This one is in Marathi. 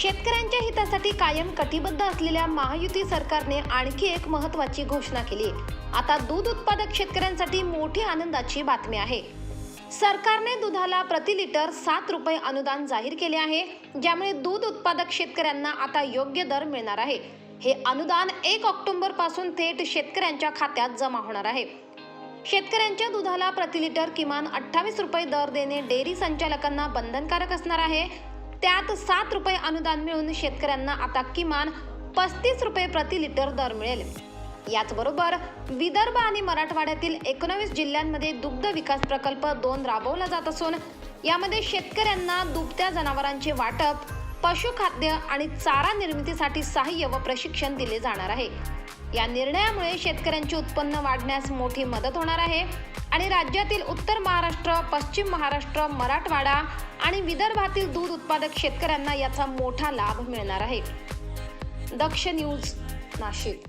शेतकऱ्यांच्या हितासाठी कायम कटिबद्ध असलेल्या महायुती सरकारने आणखी एक महत्वाची घोषणा केली. आता दूध उत्पादक शेतकऱ्यांसाठी मोठी आनंदाची बातमी आहे. सरकारने दुधाला प्रति लिटर सात रुपये अनुदान जाहीर केले आहे ज्यामुळे दूध उत्पादक शेतकऱ्यांना आता योग्य दर मिळणार आहे. हे अनुदान एक ऑक्टोबरपासून थेट शेतकऱ्यांच्या खात्यात जमा होणार आहे. शेतकऱ्यांच्या दुधाला प्रति लिटर किमान अठ्ठावीस रुपये दर देणे डेअरी संचालकांना बंधनकारक असणार आहे. त्यात सात रुपये अनुदान मिळून शेतकऱ्यांना आता किमान पस्तीस रुपये प्रति लिटर दर मिळेल. याचबरोबर विदर्भ आणि मराठवाड्यातील एकोणवीस जिल्ह्यांमध्ये दुग्ध विकास प्रकल्प दोन राबवला जात असून यामध्ये शेतकऱ्यांना दुभत्या जनावरांचे वाटप पशुखाद्य आणि चारा निर्मितीसाठी सहाय्य व प्रशिक्षण दिले जाणार आहे. या निर्णयामुळे शेतकऱ्यांचे उत्पन्न वाढण्यास मोठी मदत होणार आहे. आणि राज्यातील उत्तर महाराष्ट्र पश्चिम महाराष्ट्र मराठवाडा आणि विदर्भातील दूध उत्पादक शेतकऱ्यांना याचा मोठा लाभ मिळणार आहे. दक्ष न्यूज नाशिक.